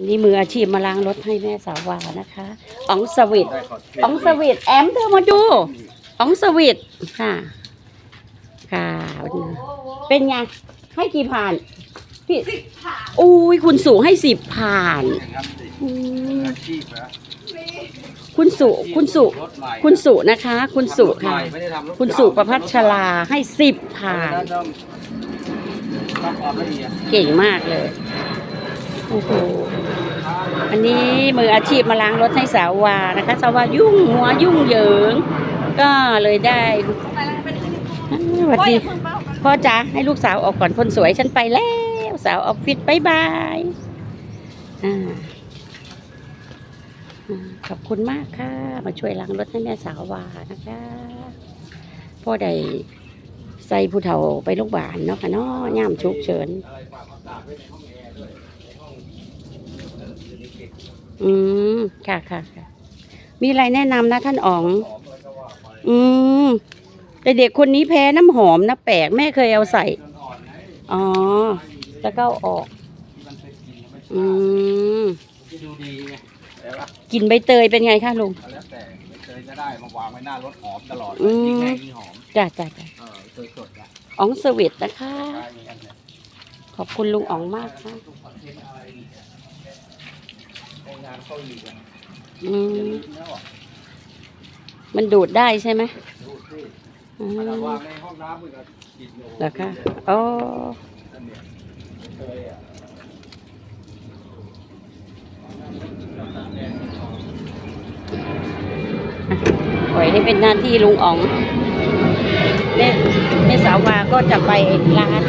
วันนี้มืออาชีพมาล้างรถให้แม่สาววานะคะอ๋องสวิตได้ขออ๋องสวิตแอมเธอมาดูอ๋องสวิตค่ะ ค่ะวันนี้เป็นไงให้กี่ผ่านพี่อุ้ยคุณสุให้สิบผ่านครับสิอืมอาชีพนะคุณสุคุณสุรถใหม่คุณสุนะคะ คุณสุค่ะไม่ได้ทำรถคุณสุประพัชลาให้สิบผ่านต้องต้องความละเอียดเก่งมากเลย โอ้โหอันนี้มืออาชีพมาล้างรถให้สาววานะคะสาววายุ่งหัวยุ่งเหยิง ก็เลยได้อ่าสวัสดีพ่อจ๋าให้ลูกสาวออกก่อนคนสวยฉันไปแล้วสาวออฟฟิศบายบายอ่าอ่าขอบคุณมากค่ะ มาช่วยล้างรถให้แม่สาววานะคะพ่อได้ใส่ผู้เฒ่าไปโรงพยาบาลเนาะค่ะเนาะย่ามฉุกเฉิน อืม ค่ะค่ะค่ะ มีอะไรแนะนำนะท่านอ๋อง อืม แต่เด็กคนนี้แพ้น้ำหอมนะแปลกแม่เคยเอาใส่ อ๋อ แล้วก็เอาออก อืมที่ดูดีไงแต่ว่ากลินใบเตยเป็นไงคะลุงแล้วแต่ไม่เคยก็ได้มาวางไว้หน้ารถหอมตลอดอืมยิ่งแห้งยิ่งหอมจ้าจ้าจ้าเออเคยสดอะอ๋องสวิตนะคะ ใช่เหมือนกันเนี่ยขอบคุณลุงอ๋องมากค่ะ ทุกประเทศอะไรเนี่ยใน งานเข้าอีกอะอือย่ามลืมนะบอกมันดูดได้ใช่ไหมดูสิอืขนาดมวางในห้องน้ำมันก็กินอยู่เหรอคะอ๋อนั่นเนี่ยเคยอะปล่อยให้เป็นหน้าที่ลุงอ๋องแม่แม่สาววาก็จะไปร้าน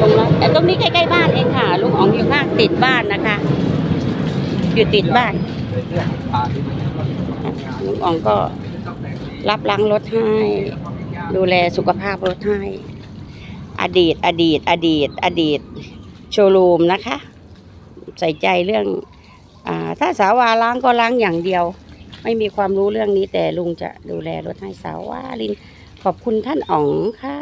ตรงนั้นแต่ตรงนี้ใกล้ๆบ้านเองค่ะ ลุงอ๋องอยู่ข้างติดบ้านนะคะ อยู่ติดบ้านองพาที่มันก็ลุงอ๋องก็รับล้างรถให้ ดูแลสุขภาพรถให้ อดีต อดีต อดีต อดีต โชว์รูมนะคะ ใส่ใจเรื่องอถ้าสาววาล้างก็ล้างอย่างเดียว ไม่มีความรู้เรื่องนี้แต่ลุงจะดูแลรถให้สาววาลินขอบคุณท่านอ๋องค่ะ